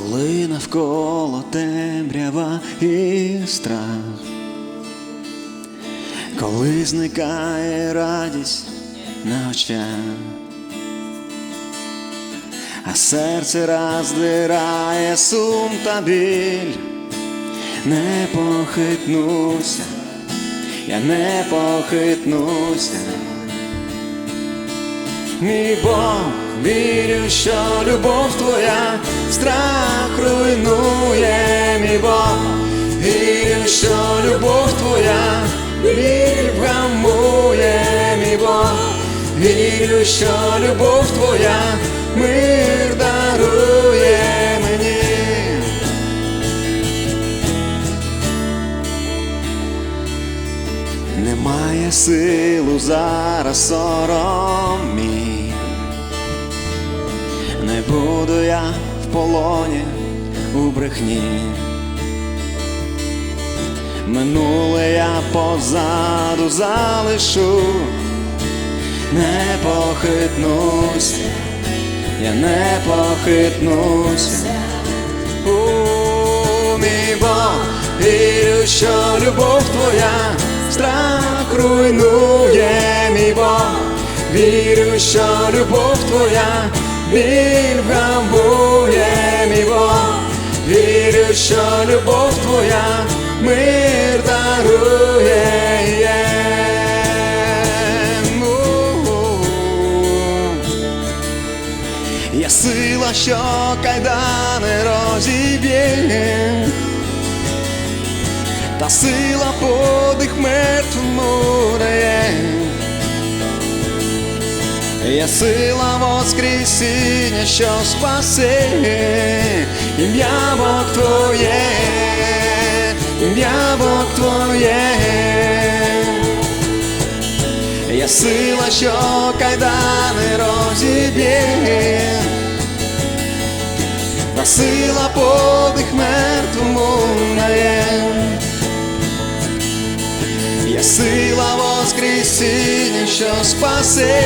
коли навколо темрява і страх, коли зникає радість на очах, а серце роздирає сум та біль, не похитнуся, я не похитнуся. Мій Бог, вірю, що любов твоя страх руйнує, мій Бог, вірю, що любов твоя біль вгамує, мій Бог, вірю, що любов твоя мир дарує мені. Немає силу зараз сором буду я в полоні у брехні. Минуле я позаду залишу, не похитнуся, я не похитнуся. У мій Бог, вірю, що любов твоя страх руйнує, мій Бог, вірю, що любов твоя біль вгамує, мій вірю, що любов твоя мир дарує. У-у-у. Є сила, що кайдани розіб'є, та сила подих мертвому Є сила воскресіння, що спасе, ім'я Бог Твоє, ім'я Бог Твоє. Є сила, що кайдани розіб'є, та сила подих мертвому дає. Є сила воскресіння, що спасе,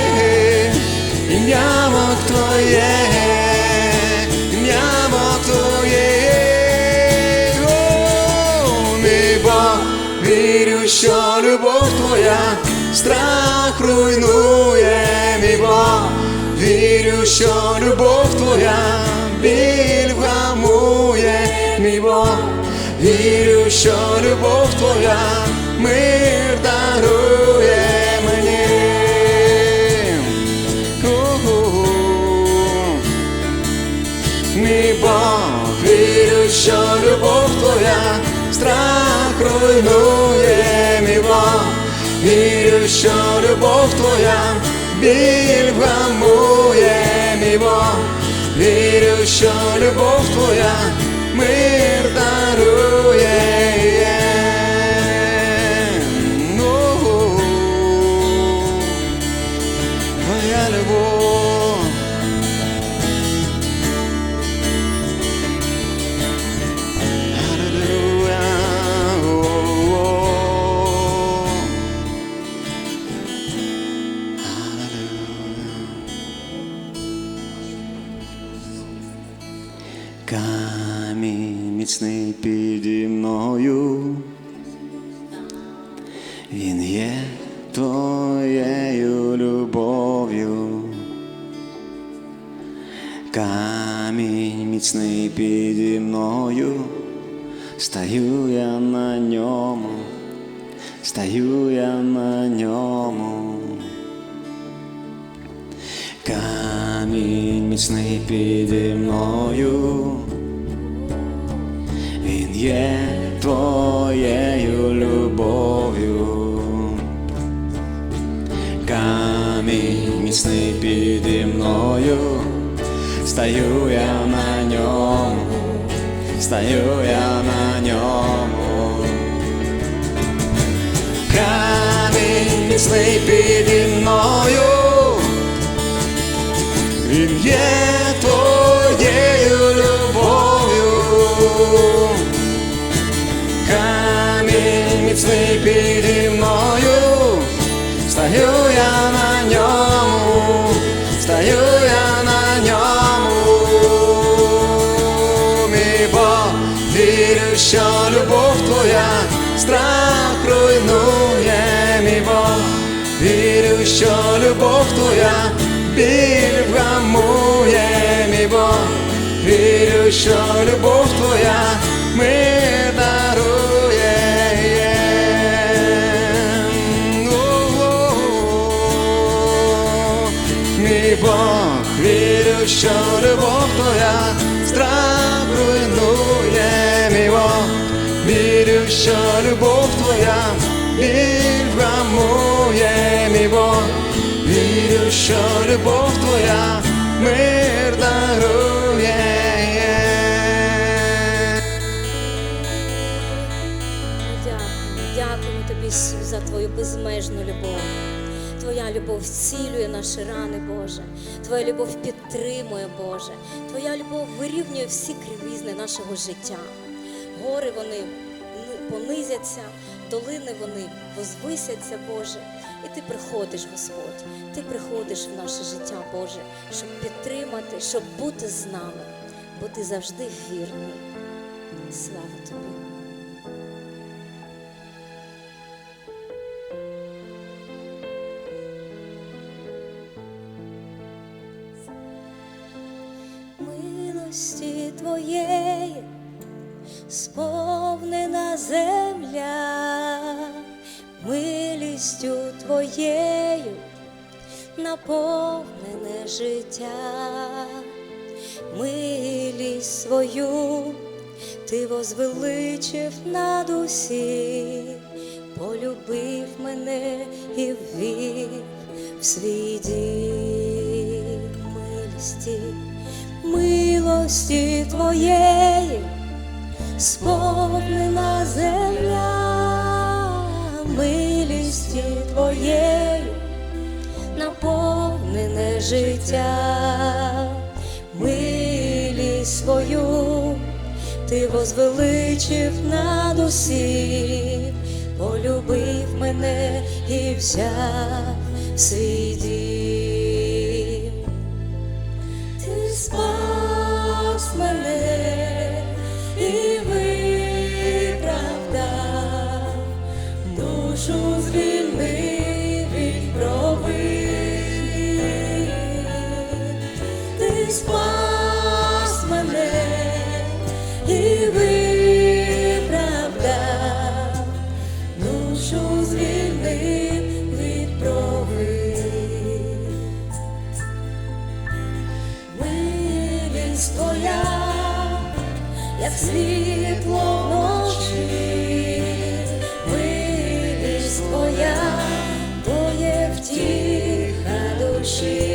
що любов Твоя біль вгамує, мій Бог, вірю, що любов Твоя мир дарує мені. У-у-у. Мій Бог, вірю, що любов Твоя страх руйнує, мій Бог, вірю, що любов Твоя біль вгамує, Бог, вірю, що любов Твоя мир Камінь міцний піді мною, він є твоєю любов'ю. Камінь міцний піді мною, стаю я на ньому, стаю я на ньому. Камінь міцний піді мною, Стаю я на ньому, стаю я на ньому. Камінь міцний піді мною, він є страх руйнує мій Бог, вірю, що любов твоя біль вгамує мій Бог, вірю, що любов твоя мир дарує. Дякую, дякуємо тобі за твою безмежну любов. Твоя любов зцілює наші рани, Боже. Твоя любов підтримує, Боже. Твоя любов вирівнює всі кривізни нашого життя. Гори вони понизяться, долини вони возвисяться, Боже. І ти приходиш, Господь. Ти приходиш в наше життя, Боже, щоб підтримати, щоб бути з нами, бо ти завжди вірний. Слава тобі. Наповнене життя, милість свою ти возвеличив над усіх, полюбив мене і ввів в свій дім милості, милості твоєї, сповнена земля, милісті твоєю, життя, милість свою ти возвеличив над усіх, полюбив мене і взяв свій дім. Ти спас мене світло вночі, милість твоя, то є втіха душі,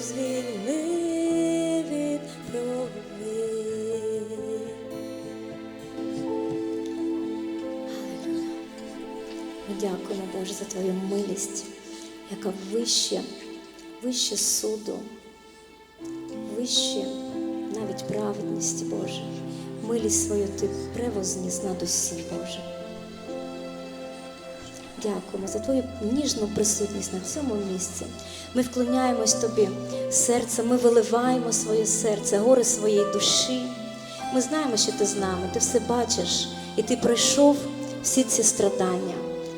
звільни від провини. Ми дякуємо, Боже, за Твою милість, яка вище, вище суду, вище навіть праведності, Боже. Милість свою ти превозніс над усім, Боже. Дякуємо за Твою ніжну присутність на цьому місці. Ми вклоняємось Тобі серцем, ми виливаємо своє серце, гори своєї душі. Ми знаємо, що ти з нами, ти все бачиш, і ти пройшов всі ці страдання.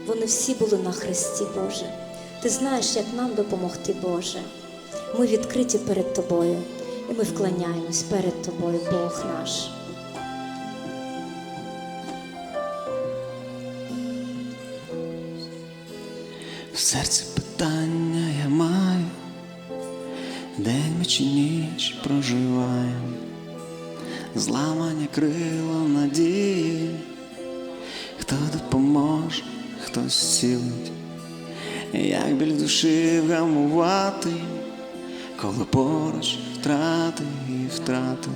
Вони всі були на Христі, Боже. Ти знаєш, як нам допомогти, Боже. Ми відкриті перед Тобою, і ми вклоняємось перед Тобою, Бог наш. В серці питання я маю, день ми чи ніч проживаємо, зламані крила надії, хто допоможе, хтось зцілить, як біль душі вгамувати, коли поруч втрати і втрати,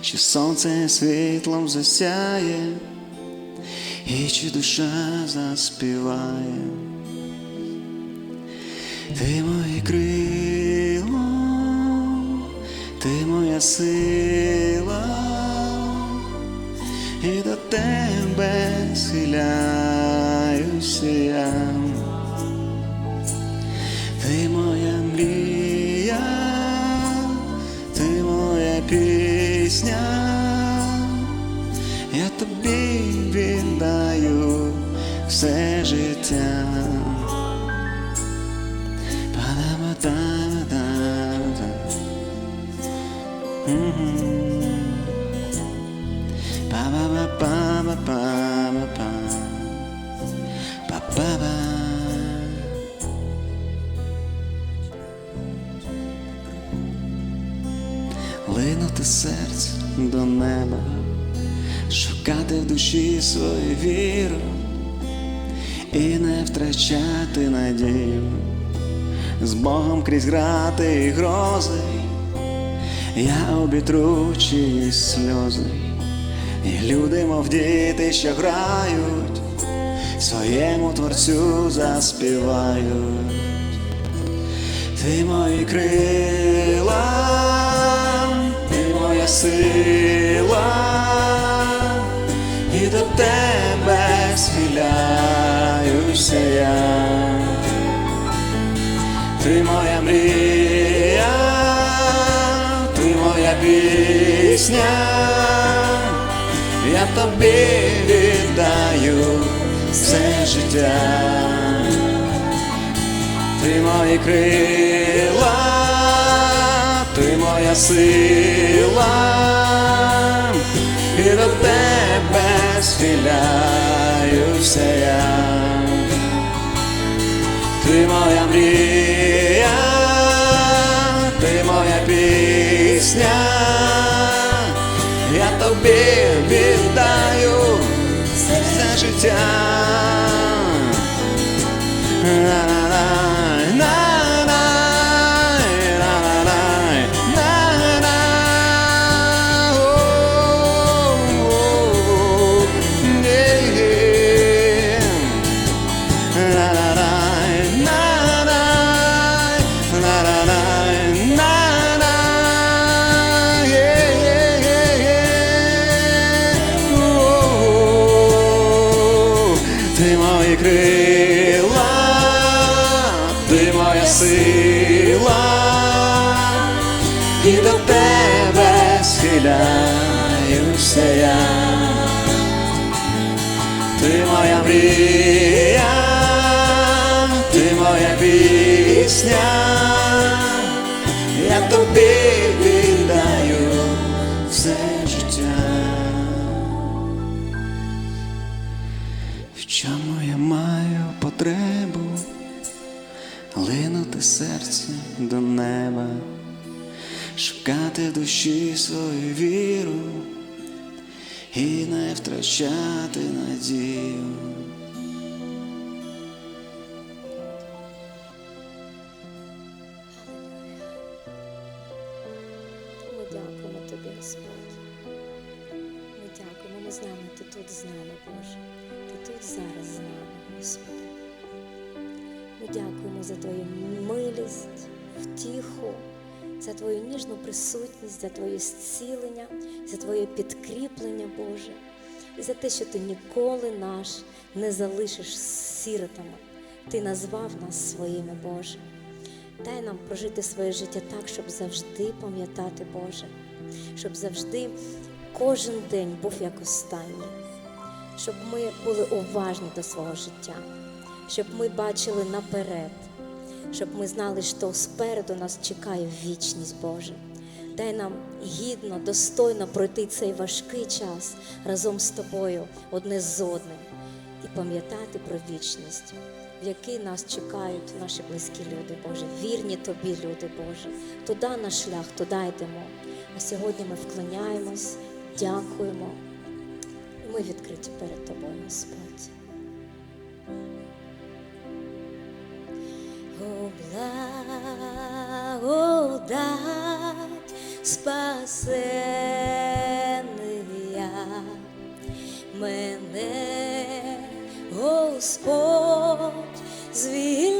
чи сонце світлом засяє, і чи душа заспіває. Ти моє крило, ти моя сила, і до тебе схиляюся я. Ти моя мрія, ти моя пісня, я тобі віддаю все життя. Линути серце до неба, шукати в душі свою віру і не втрачати надію. З Богом крізь грати і грози, я обітру сльози, і люди, мов діти, що грають, своєму творцю заспівають. Ти мої крила, ти моя сила, і до тебе схиляюся я. Ти моя мрія, ти моя пісня, я тобі віддаю все життя. Ти мої крила, ти моя сила, і до тебе схиляюся я. Ти моя мрія, життя. Моя мрія, ти моя пісня, я тобі віддаю все життя. В чому я маю потребу линути серце до неба, шукати душі свою віру і не втрачати надію. Дякуємо Тобі, Господь. Ми дякуємо, ми знаємо, ти тут. з нами, Боже. Ти тут зараз з нами, Господи. Ми дякуємо за Твою милість, втіху, за Твою ніжну присутність, за Твоє зцілення, за Твоє підкріплення, Боже, і за те, що Ти ніколи нас не залишиш сиротами. Ти назвав нас своїми, Боже. Дай нам прожити своє життя так, щоб завжди пам'ятати Боже, щоб завжди кожен день був як останній, щоб ми були уважні до свого життя, щоб ми бачили наперед, щоб ми знали, що спереду нас чекає вічність Боже. Дай нам гідно, достойно пройти цей важкий час разом з тобою, одне з одним, і пам'ятати про вічність, в якій нас чекають наші близькі люди, Боже, вірні тобі, люди, Боже. Туди наш шлях, туди йдемо. А сьогодні ми вклоняємось, дякуємо. І ми відкриті перед тобою, Господь. Благодать спасения мене Господь звільнив,